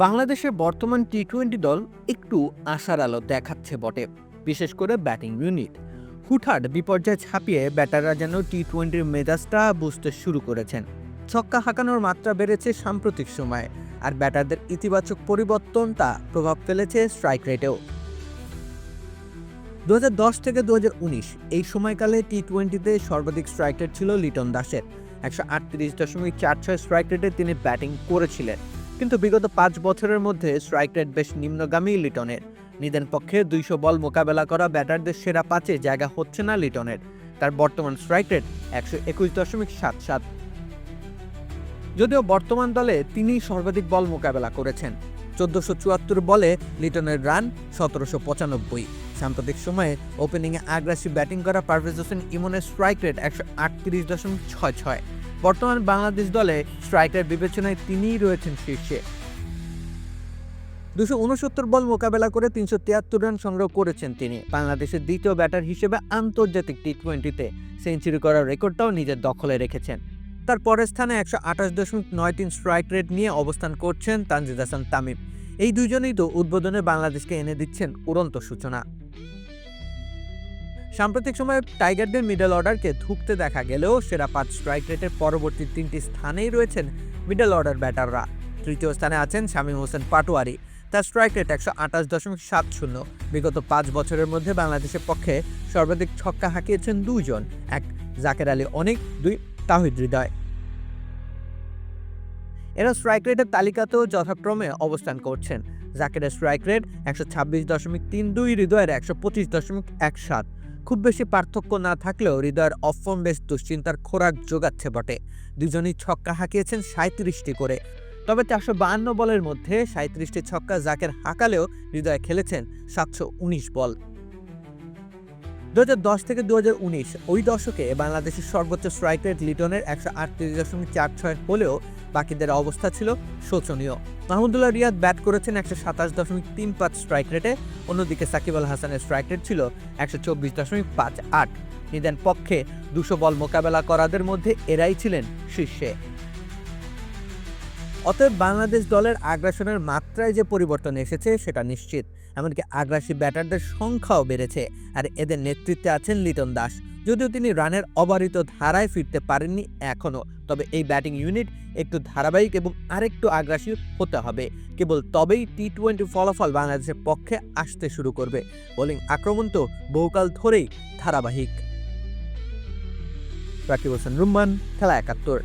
বাংলাদেশের বর্তমান T twenty দল একটু আশার আলো দেখাচ্ছে বটে, বিশেষ করে ব্যাটিং ইউনিট। হুটহাট বিপর্যয় ছাপিয়ে ব্যাটাররা যেন টি টোয়েন্টির মেজাজটা বুঝতে শুরু করেছেন। ছক্কা হাঁকানোর মাত্রা বেড়েছে সাম্প্রতিক সময়ে, আর ব্যাটারদের ইতিবাচক পরিবর্তনটা প্রভাব ফেলেছে স্ট্রাইক রেটেও দু হাজার দশ থেকে দু হাজার উনিশ, এই সময়কালে টি টোয়েন্টিতে সর্বাধিক স্ট্রাইক রেট ছিল লিটন দাসের। একশো আটত্রিশ দশমিক চার ছয় স্ট্রাইক রেটে তিনি ব্যাটিং করেছিলেন। কিন্তু বিগত পাঁচ বছরের মধ্যে স্ট্রাইক রেট বেশ নিম্নগামী লিটনের। নিদেন পক্ষে দুইশো বল মোকাবেলা করা ব্যাটারদের সেরা পাঁচে জায়গা হচ্ছে না লিটনের। তার বর্তমান স্ট্রাইক রেট একশো একুশ দশমিক সাত সাত। যদিও বর্তমান দলে তিনি সর্বাধিক বল মোকাবেলা করেছেন। চোদ্দশো চুয়াত্তর বলে লিটনের রান সতেরোশো পঁচানব্বই। সাম্প্রতিক সময়ে ওপেনিংয়ে আগ্রাসী ব্যাটিং করা পারভেজ হোসেন ইমনের স্ট্রাইক রেট একশো আটত্রিশ দশমিক ছয় ছয়। বর্তমান বাংলাদেশ দলে স্ট্রাইকার বিবেচনায় তিনিই রয়েছেন শীর্ষে। দুশো উনসত্তর বল মোকাবেলা করে তিনশো তিয়াত্তর রান সংগ্রহ করেছেন তিনি। বাংলাদেশের দ্বিতীয় ব্যাটার হিসেবে আন্তর্জাতিক টি টোয়েন্টিতে সেঞ্চুরি করার রেকর্ডটাও নিজের দখলে রেখেছেন। তার পরের স্থানে একশো আঠাশ দশমিক নয় তিন স্ট্রাইক রেট নিয়ে অবস্থান করছেন তানজিদ হাসান তামিম। এই দুজনেই তো উদ্বোধনে বাংলাদেশকে এনে দিচ্ছেন উড়ন্ত সূচনা। সাম্প্রতিক সময়ে টাইগারদের মিডল অর্ডারকে ধুঁকতে দেখা গেলেও সেরা পাঁচ স্ট্রাইক রেটের পরবর্তী তিনটি স্থানেই রয়েছেন মিডল অর্ডার ব্যাটাররা। তৃতীয় স্থানে আছেন শামীম হোসেন পাটোয়ারি। তার স্ট্রাইক রেট একশো আঠাশ দশমিক সাত শূন্য। বিগত পাঁচ বছরের মধ্যে বাংলাদেশের পক্ষে সর্বাধিক ছক্কা হাঁকিয়েছেন দুইজন। এক, জাকের আলী অনেক, দুই, তাহিদ হৃদয়। এরা স্ট্রাইক রেটের তালিকাতেও যথাক্রমে অবস্থান করছেন। জাকেরের স্ট্রাইক রেট একশো ছাব্বিশ দশমিক তিন দুই, হৃদয়ের একশো পঁচিশ দশমিক এক সাত। খুব বেশি পার্থক্য না থাকলেও হৃদয়ের অফম বেশ দুশ্চিন্তার খোরাক যোগাচ্ছে বটে। দুজনই ছক্কা হাঁকিয়েছেন সাঁত্রিশটি করে। তবে চারশো বাহান্ন বলের মধ্যে সাঁত্রিশটি ছক্কা জাকের হাঁকালেও হৃদয় খেলেছেন সাতশো উনিশ বল। দু থেকে দু হাজার উনিশ, ওই দশকে বাংলাদেশের সর্বোচ্চ স্ট্রাইক রেট লিটনের একশো আটত্রিশ দশমিক চার ছয় হলেও বাকিদের অবস্থা ছিল শোচনীয়। মাহমুদুল্লাহ রিয়াদ ব্যাট করেছেন একশো সাতাশ দশমিক তিন পাঁচ স্ট্রাইক রেটে অন্যদিকে সাকিব আল হাসানের স্ট্রাইক রেট ছিল একশো চব্বিশ দশমিক পাঁচ আট। নিদেন পক্ষে দুশো বল মোকাবেলা করাদের মধ্যে এরাই ছিলেন শীর্ষে। অতএব বাংলাদেশ দলের আগ্রাসনের মাত্রায় যে পরিবর্তন এসেছে, সেটা নিশ্চিত। এমনকি আগ্রাসী ব্যাটারদের সংখ্যাও বেড়েছে, আর এদের নেতৃত্বে আছেন লিটন দাস। যদিও তিনি রানের অবারিত ধারায় ফিরতে পারেননি এখনও তবে এই ব্যাটিং ইউনিট একটু ধারাবাহিক এবং আরেকটু আগ্রাসী হতে হবে। কেবল তবেই টি টোয়েন্টি ফলাফল বাংলাদেশের পক্ষে আসতে শুরু করবে। বোলিং আক্রমণ তো বহুকাল ধরেই ধারাবাহিক। রাকিব হোসেন, রুম্মান, খেলা একাত্তর।